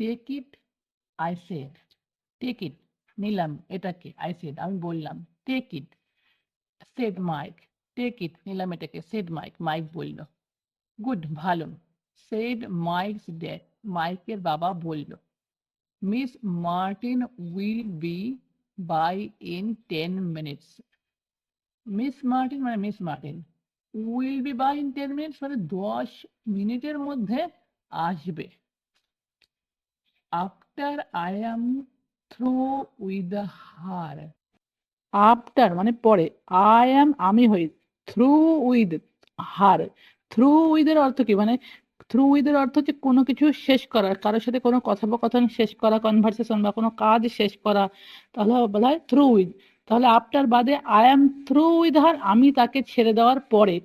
Take it I said take it নিলাম এটাকে I said আমি বললাম take it said Mike take it নিলাম এটাকে সেড মাইক মাইক বলল। গুড ভালো। সেড মাইকস ড্যাড মাইকের বাবা বলল। Miss Martin will be by in ten minutes Miss Martin মানে Miss Martin will be by in ten minutes মানে দশ মিনিটের মধ্যে আসবে। After I am through with her after মানে পরে। আই অ্যাম আমি হই। থ্রু উইথ হার থ্রু উইথের অর্থ কি? মানে থ্রু উইথের অর্থ হচ্ছে কোনো কিছু শেষ করা কারোর সাথে কোনো কথোপকথন শেষ করা কনভারসেশন বা কোনো কাজ শেষ করা, তাহলে বলা হয় থ্রু উইথ তাহলে আফটার বাদে I am through with her আমি তাকে ছেড়ে দেওয়ার পরে,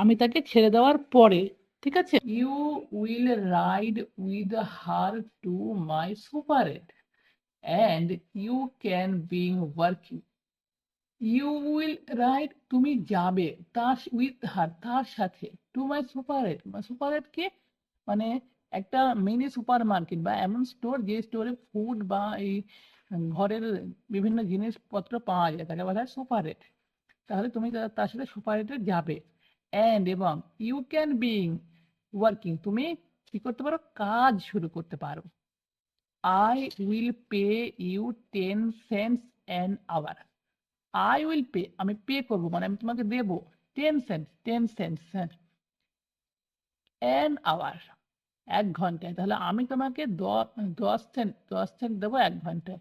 আমি তাকে ছেড়ে দেওয়ার পরে ঠিক আছে? You will ride with her to my super সুপারেট and you can being working you will ride তুমি যাবে তার উইথ হার তার সাথে টু মাই সুপারেট সুপারেট কি মানে একটা মিনি সুপার মার্কেট বা এমন স্টোর যে স্টোরে ফুড বা এই ঘরের বিভিন্ন জিনিসপত্র পাওয়া যায়, তাকে বলা হয় সুপারেট তাহলে তুমি তার সাথে সুপারেটে যাবে। অ্যান্ড এবং ইউ ক্যান বিং ওয়ার্কিং তুমি কি করতে পারো? কাজ শুরু করতে পারো। I will pay you ten cents an hour I will pay আমি পে করব মানে আমি তোমাকে দেবো ten cents ten cents an hour এক ঘন্টায়। তাহলে আমি তোমাকে দশ সেন্ট দশ সেন্ট দেবো এক ঘন্টায়।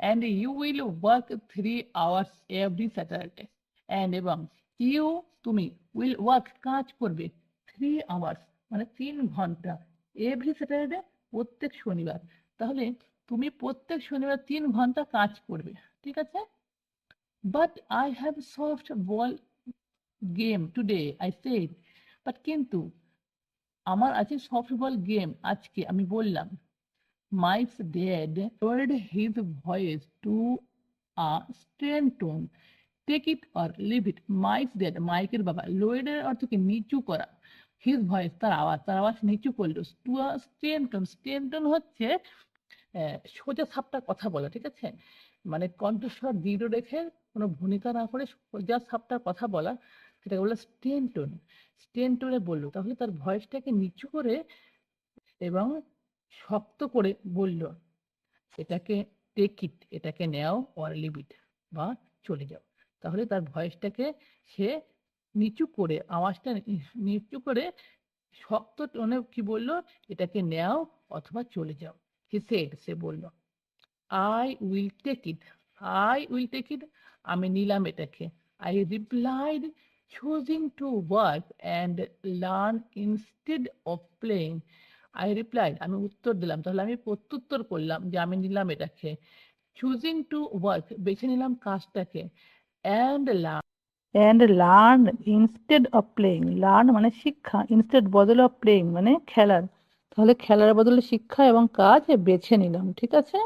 And you will work three hours every Saturday and এবং ইউ তুমি উইল ওয়ার্ক কাজ করবে থ্রি আওয়ার্স মানে তিন ঘণ্টা। এভরি স্যাটারডে প্রত্যেক শনিবার। তাহলে তুমি প্রত্যেক শনিবার তিন ঘণ্টা কাজ করবে, ঠিক আছে? But I have softball game today I said but কিন্তু আমার আছে সফট বল গেম আজকে, আমি বললাম Mike's dad lowered his voice to a strained tone take it or leave it Mike's dad মাইকের বাবা লোয়েড এর অর্থ কি? নিচু করা। হিজ ভয়েস তার আওয়াজ তার আওয়াজ নিচু করল। স্টেন টোন স্টেন টোন হচ্ছে সোজা সাপটা কথা বলা, ঠিক আছে? মানে কণ্ঠস্বর দৃঢ় রেখে কোনো ভূমিকা না করে সোজা সাপটা কথা বলা, সেটাকে বলে স্টেন টোন। স্টেন টোনে বলল, তাহলে তার ভয়েসটাকে নিচু করে এবং শক্ত করে বলল, এটাকে টেক ইট এটাকে নেও অর লিভ ইট বা চলে যাও। তাহলে তার ভয়েসটাকে সে নিচু করে, আওয়াজটা নিচু করে শক্ত টোনে কি বলল? এটাকে নেও অথবা চলে যাও। হি সেড সে বলল I will take it I will take it আমি নিলাম এটাকে। I replied choosing to work and learn instead of playing I replied আমি উত্তর দিলাম, তাহলে আমি প্রত্যুত্তর করলাম যে আমি নিলাম এটাকে। চুজিং টু ওয়ার্ক বেছে নিলাম কাজটাকে and learn and learn instead of playing learn মানে শিক্ষা ইনস্টেড বদলে অফ প্লেইং মানে খেলার। তাহলে খেলার বদলে শিক্ষা এবং কাজ বেছে নিলাম, ঠিক আছে?